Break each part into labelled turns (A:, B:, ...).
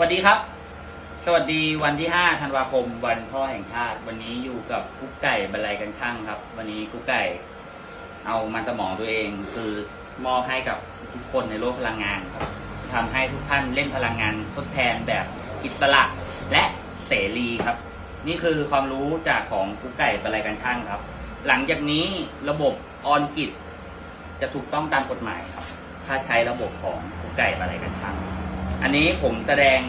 A: สวัสดีครับ สวัสดีวันที่ 5 ธันวาคม วันพ่อแห่งชาติ วันนี้อยู่กับกุ๊กไก่บรรลัยกันช่างครับ วันนี้กุ๊กไก่ เอามันสมองตัวเอง คือมอบให้กับทุกคนในโลกพลังงานครับทำให้ทุกท่านเล่นพลังงานทดแทนแบบอิสระและเสรีครับ นี่คือความรู้จากของกุ๊กไก่บรรลัยกันช่างครับ หลังจากนี้ระบบออนกิจจะถูกต้องตามกฎหมายครับ ถ้าใช้ระบบของกุ๊กไก่บรรลัยกันช่าง อันนี้ผมแสดง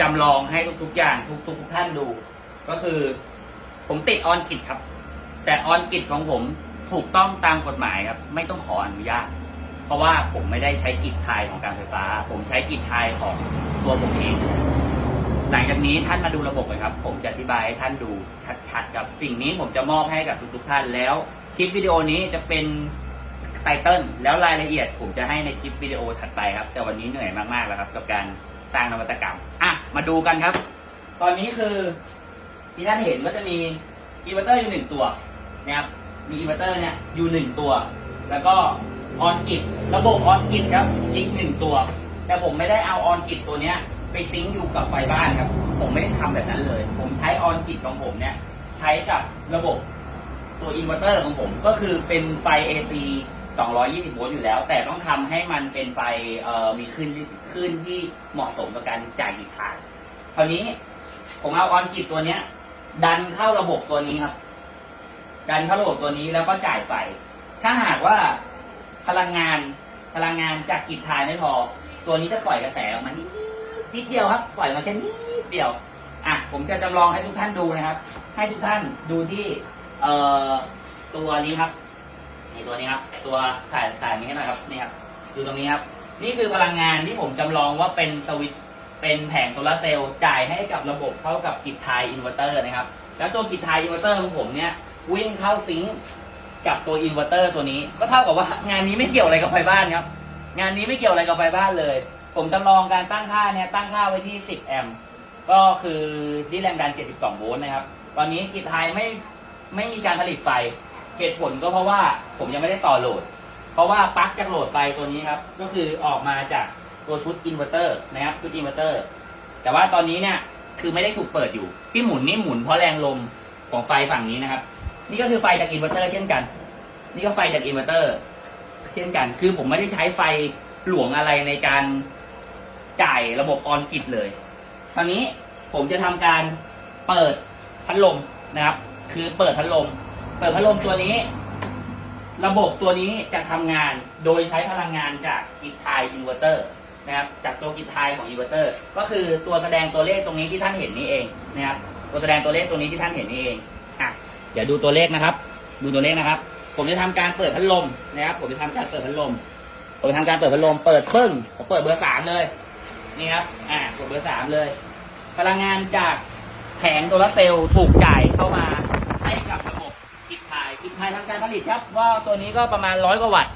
A: จำลองให้ทุกๆอย่างทุกๆท่านดู ก็คือ ผมติดออนกิจครับ แต่ออนกิจของผมถูกต้องตามกฎหมายครับ ไม่ต้องขออนุญาต เพราะว่าผมไม่ได้ใช้กิจทายของการไฟฟ้า ผมใช้กิจทายของตัวผมเอง หลังจากนี้ท่านมาดูระบบเลยครับ ผมจะอธิบายให้ท่านดูชัดๆกับสิ่งนี้ผมจะมอบให้กับทุกๆท่านแล้ว คลิปวิดีโอนี้จะเป็น ไตเติลแล้วรายละเอียดผมจะให้ในคลิปวิดีโอถัดไปครับ แต่วันนี้เหนื่อยมากๆแล้วครับ กับการสร้างนวัตกรรม อะ มาดูกันครับ ตอนนี้คือที่ท่านเห็นก็จะมีอินเวอร์เตอร์อยู่หนึ่งตัวนะครับมีอินเวอร์เตอร์เนี่ยอยู่หนึ่งตัว แล้วก็ออนกิจระบบออนกิจครับอีกหนึ่งตัว แต่ผมไม่ได้เอาออนกิจตัวเนี้ยไปซิงค์อยู่กับไฟบ้านครับ ผมไม่ได้ทำแบบนั้นเลย ผมใช้ออนกิจของผมเนี่ยใช้กับระบบตัวอินเวอร์เตอร์ของผมก็คือเป็นไฟ AC 220 โวลต์อยู่แล้ว แต่ต้องทำให้มันเป็นไฟเอ่อมีขึ้นขึ้นที่เหมาะสมกับการจ่ายกิจทางคราวนี้ผมเอาออนกิจตัวเนี้ย ดันเข้าระบบตัวนี้ครับ ดันเข้าระบบตัวนี้แล้วก็จ่ายไฟ ถ้าหากว่าพลังงานพลังงานจากกิจทายไม่พอ ตัวนี้จะปล่อยกระแสออกมานิดนิดเดียวครับ ปล่อยมาแค่นิดเดียวอะผมจะจำลองให้ทุกท่านดูนะครับ ให้ทุกท่านดูที่เอ่อตัวนี้ครับ นี่ตัวนี้ครับ ตัวถ่ายถ่ายนี้ให้หน่อยครับนี่ครับดูตรงนี้ครับ นี่คือพลังงานที่ผมจำลองว่าเป็นสวิตช์เป็นแผงโซลาเซลล์จ่ายให้กับระบบเข้ากับกิจทยอินเวอร์เตอร์นะครับ แล้วตัวกิจทยอินเวอร์เตอร์ของผมเนี่ยวิ่งเข้าซิงก์กับตัวอินเวอร์เตอร์ตัวนี้ ก็เท่ากับว่างานนี้ไม่เกี่ยวอะไรกับไฟบ้านครับ งานนี้ไม่เกี่ยวอะไรกับไฟบ้านเลย ผมจำลองการตั้งค่าเนี่ยตั้งค่าไว้ที่ 10 แอมป์ก็คือที่แรงดัน 72 โวลต์นะครับ ตอนนี้กิจไทยไม่ไม่มีการผลิตไฟ เหตุผลก็เพราะว่าผมยังไม่ได้ต่อโหลด เพราะว่าปลั๊กจากโหลดไฟตัวนี้ครับ ก็คือออกมาจากตัวชุดอินเวอร์เตอร์นะครับชุดอินเวอร์เตอร์ แต่ว่าตอนนี้เนี่ยคือไม่ได้ถูกเปิดอยู่ ที่หมุนนี่หมุนเพราะแรงลมของไฟฝั่งนี้นะครับ นี่ก็คือไฟจากอินเวอร์เตอร์เช่นกัน นี่ก็ไฟจากอินเวอร์เตอร์ เช่นกัน คือผมไม่ได้ใช้ไฟหลวงอะไรในการจ่ายระบบออนกิดเลยตอนนี้ผมจะทำการเปิดพัดลมนะครับ คือเปิดพัดลม ปิดพัดลมตัวนี้ ระบบตัวนี้จะทำงานโดยใช้พลังงานจากกิทายอินเวอร์เตอร์นะครับ จากตัวกิทายของอินเวอร์เตอร์ ก็คือตัวแสดงตัวเลขตรงนี้ที่ท่านเห็นนี่เองนะครับ ตัวแสดงตัวเลขตรงนี้ที่ท่านเห็นนี่เองอะเดี๋ยวดูตัวเลขนะครับ ดูตัวเลขนะครับ ผมจะทำการเปิดพัดลมนะครับ ผมจะทำการเปิดพัดลม ผมจะทำการเปิดพัดลม เปิดปึ้ง ผมเปิดเบอร์สามเลย นี่ครับ อ่าเปิดเบอร์สามเลย พลังงานจากแผงโซลาร์เซลล์ถูกจ่ายเข้ามา กิจทายกิจทายทำการผลิตครับ ว่าตัวนี้ก็ประมาณร้อยกว่าวัตต์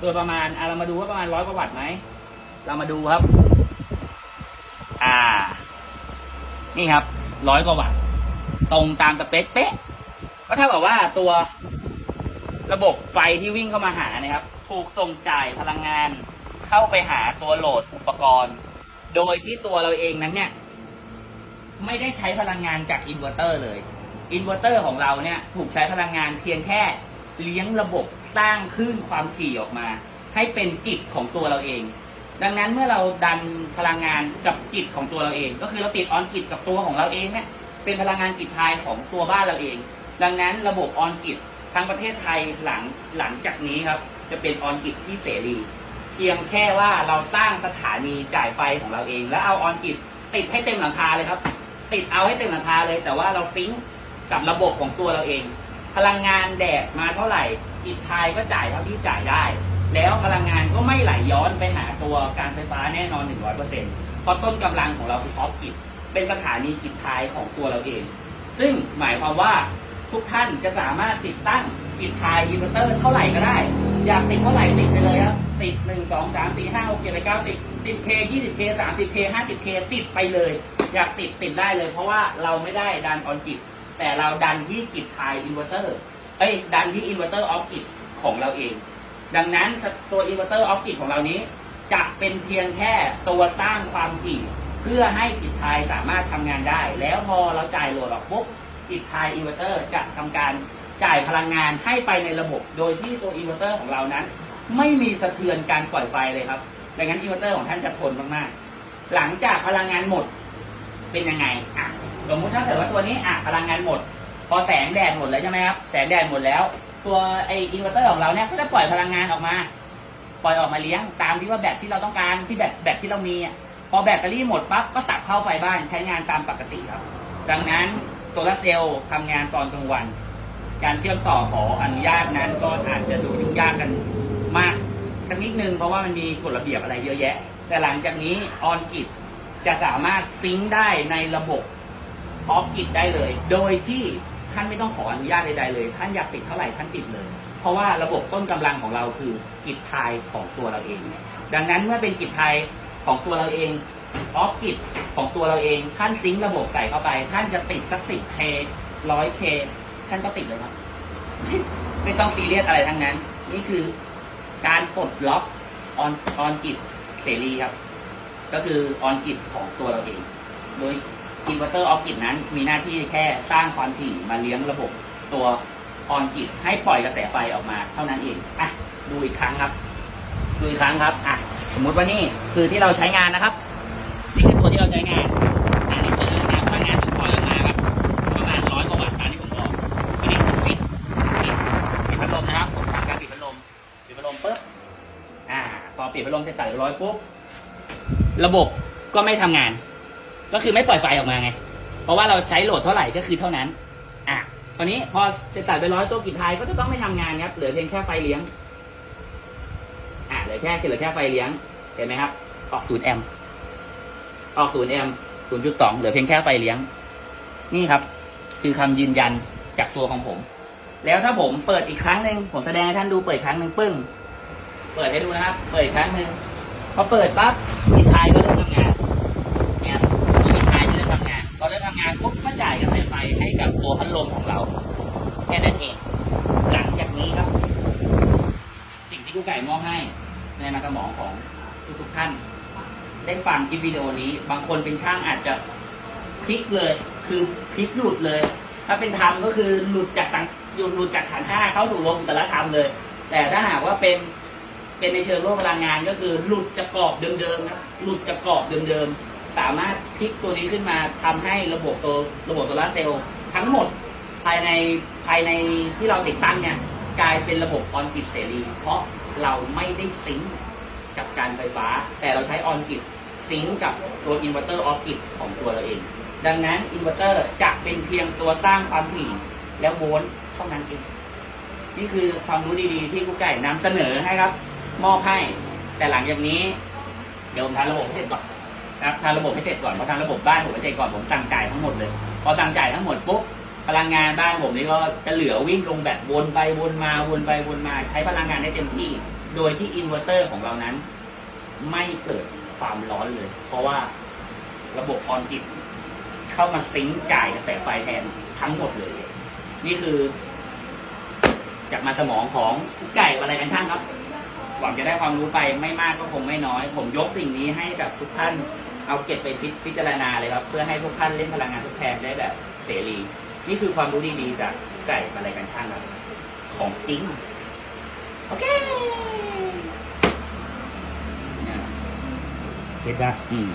A: โดยประมาณอะเรามาดูว่าประมาณร้อยกว่าวัตต์ไหมเรามาดูครับ อ่า นี่ครับร้อยกว่าวัตต์ตรงตามสเปคเป๊ะก็เท่ากับว่าตัวระบบไฟที่วิ่งเข้ามาหานะครับ ถูกส่งจ่ายพลังงานเข้าไปหาตัวโหลดอุปกรณ์ โดยที่ตัวเราเองนั้นเนี่ย ไม่ได้ใช้พลังงานจากอินเวอร์เตอร์เลย อินเวอร์เตอร์ของเราเนี่ยถูกใช้พลังงานเพียงแค่เลี้ยงระบบสร้างคลื่นความถี่ออกมา ให้เป็นกิจของตัวเราเอง ดังนั้นเมื่อเราดันพลังงานกับกิจของตัวเราเอง ก็คือเราติดออนกิจกับตัวของเราเองเนี่ยเป็นพลังงานกิจทายของตัวบ้านเราเอง ดังนั้นระบบออนกิจทั้งประเทศไทยหลังหลังจากนี้ครับ จะเป็นออนกิจที่เสรีเพียงแค่ว่าเราสร้างสถานีจ่ายไฟของเราเอง แล้วเอาออนกิจติดให้เต็มหลังคาเลยครับ ติดเอาให้เต็มหลังคาเลย แต่ว่าเราซิงก์ กับระบบของตัวเราเอง พลังงานแดดมาเท่าไหร่กิจทายก็จ่ายเท่าที่จ่ายได้ แล้วพลังงานก็ไม่ไหลย้อนไปหาตัวการไฟฟ้าแน่นอน 100%เพราะต้นกำลังของเราคือออฟกิจเป็นสถานีกิจทายของตัวเราเอง ซึ่งหมายความว่าทุกท่านจะสามารถติดตั้งกิจทายอินเวอร์เตอร์เท่าไหร่ก็ได้ อยากติดเท่าไหร่ติดไปเลยครับ ติดหนึ่งสองสามสี่ห้าหกเจ็ดแปดเก้าสิบสิบเคยี่สิบเคสามสิบเคห้าสิบเคติดไปเลย อยากติดติดได้เลย เพราะว่าเราไม่ได้ดันออนกิจ แต่เราดันที่กิจทายอินเวอร์เตอร์เอ้ยดันที่อินเวอร์เตอร์ออฟกิจของเราเอง ดังนั้นตัวอินเวอร์เตอร์ออฟกิจของเรานี้ จะเป็นเพียงแค่ตัวสร้างความถี่เพื่อให้กิจไทยสามารถทำงานได้ แล้วพอเราจ่ายโหลดออกปุ๊บกิจไทยอินเวอร์เตอร์จะทำการจ่ายพลังงานให้ไปในระบบ โดยที่ตัวอินเวอร์เตอร์ของเรานั้น ไม่มีสะเทือนการปล่อยไฟเลยครับดังนั้นอินเวอร์เตอร์ของท่านจะทนมากๆหลังจากพลังงานหมดเป็นยังไงอะ สมมติถ้าเกิดว่าตัวนี้อะพลังงานหมด พอแสงแดดหมดแล้วใช่ไหมครับแสงแดดหมดแล้ว ตัวไออินเวอร์เตอร์ของเราเนี่ยก็จะปล่อยพลังงานออกมา ปล่อยออกมาเลี้ยงตามที่ว่าแบตที่เราต้องการที่แบตแบตที่เรามีอะพอแบตเตอรี่หมดปั๊บก็สับเข้าไฟบ้านใช้งานตามปกติครับ ดังนั้นโซลาเซลล์ทำงานตอนกลางวัน การเชื่อมต่อขออนุญาตนั้นก็อาจจะดูยุ่งยากกันมากสักนิดนึงเพราะว่ามันมีกฎระเบียบอะไรเยอะแยะ แต่หลังจากนี้ออนกิจจะสามารถซิงค์ได้ในระบบ ออฟกิจได้เลย โดยที่ท่านไม่ต้องขออนุญาตใดๆเลย ท่านอยากติดเท่าไหร่ท่านติดเลย เพราะว่าระบบต้นกำลังของเราคือกิจไทยของตัวเราเอง ดังนั้นเมื่อเป็นกิจไทยของตัวเราเองออฟกิจของตัวเราเอง ท่านซิงค์ระบบใส่เข้าไป ท่านจะติดสักสิบเคร้อยเคท่านก็ติดเลยครับไม่ต้องซีเรียสอะไรทั้งนั้น นี่คือการปลดล็อกออนออนกิจเสรีครับ ก็คือออนกิจของตัวเราเอง โดย อินเวอร์เตอร์ออฟกิจนั้น มีหน้าที่แค่สร้างความถี่มาเลี้ยงระบบตัวออนกิจให้ปล่อยกระแสไฟออกมาเท่านั้นเองอะดูอีกครั้งครับ ดูอีกครั้งครับอะสมมุติว่านี่คือที่เราใช้งานนะครับนี่คือตัวที่เราใช้งานอันนี้เปิดแล้วนะพลังงานถูกปล่อยออกมาครับประมาณร้อยกว่าวัตต์ตามที่ผมบอกอันนี้ผมปิดปิดปิดพัดลมนะครับผมทำการปิดพัดลมปิดพัดลมปุ๊บอ่าพอปิดพัดลมเสร็จสับเรียบร้อยปุ๊บระบบก็ไม่ทำงาน ก็คือไม่ปล่อยไฟออกมาไง เพราะว่าเราใช้โหลดเท่าไหร่ก็คือเท่านั้น อะตอนนี้พอเสร็จสับไปร้อยตัวกิจไทยก็จะต้องไม่ทำงานครับ เหลือเพียงแค่ไฟเลี้ยง อะเหลือแค่เหลือแค่ไฟเลี้ยง เห็นไหมครับ ออกศูนย์แอมออกศูนย์แอมศูนย์จุดสองเหลือเพียงแค่ไฟเลี้ยง นี่ครับ คือคำยืนยันจากตัวของผม แล้วถ้าผมเปิดอีกครั้งหนึ่งผมแสดงให้ท่านดูเปิดครั้งหนึ่งปึ้ง เปิดให้ดูนะครับ เปิดครั้งหนึ่งพอเปิดปั๊บกิจไทยก็เริ่ม จ่ายกระแสไฟให้กับตัวพัดลมของเรา แค่นั้นเอง หลังจากนี้ครับ สิ่งที่กู้ไก่มอบให้ในมันสมองของทุกๆท่าน ได้ฟังคลิปวิดีโอนี้ บางคนเป็นช่างอาจจะพลิกเลย คือพลิกหลุดเลย ถ้าเป็นธรรมก็คือหลุดจากสังหลุดจากขันห้าเข้าสู่โลกุตละธรรมเลย แต่ถ้าหากว่าเป็นเป็นในเชิงโลกพลังงานก็คือหลุดจากกรอบเดิมๆครับหลุดจากกรอบเดิมๆ สามารถพลิกตัวนี้ขึ้นมาทำให้ระบบตัวระบบโซลาร์เซลล์ทั้งหมดภายในภายในที่เราติดตั้งเนี่ยกลายเป็นระบบออนกิดเสรี เพราะเราไม่ได้ซิงกับการไฟฟ้า แต่เราใช้ออนกิดซิงกับตัวอินเวอร์เตอร์ออฟกิดของตัวเราเอง ดังนั้นอินเวอร์เตอร์จะเป็นเพียงตัวสร้างความถี่แล้วโวลต์เท่านั้นเองนี่คือความรู้ดีๆ ที่กุ๊กไก่นำเสนอให้ครับ มอบให้ แต่หลังจากนี้ เดี๋ยวผมทำระบบให้เสร็จก่อน ครับทำระบบให้เสร็จก่อนพอทำระบบบ้านผมให้เสร็จก่อนผมสั่งจ่ายทั้งหมดเลย พอสั่งจ่ายทั้งหมดปุ๊บพลังงานบ้านผมนี่ก็จะเหลือวิ่งลงแบบวนไปวนมาวนไปวนมาใช้พลังงานได้เต็มที่ โดยที่อินเวอร์เตอร์ของเรานั้น ไม่เกิดความร้อนเลย เพราะว่าระบบออนกิดเข้ามาซิงค์จ่ายกระแสไฟแทนทั้งหมดเลย นี่คือ จากมาสมองของไก่อะไรกันช่างครับ หวังจะได้ความรู้ไปไม่มากก็คงไม่น้อย ผมยกสิ่งนี้ให้กับทุกท่านเอาเก็บไปพิพิจารณาเลยครับ เพื่อให้พวกท่านเล่นพลังงานทดแทนได้แบบเสรี นี่คือความรู้ดีๆจากไก่อะไรกันช่างครับของจริง โอเคเนี่ย
B: เห็นปะ
A: อืม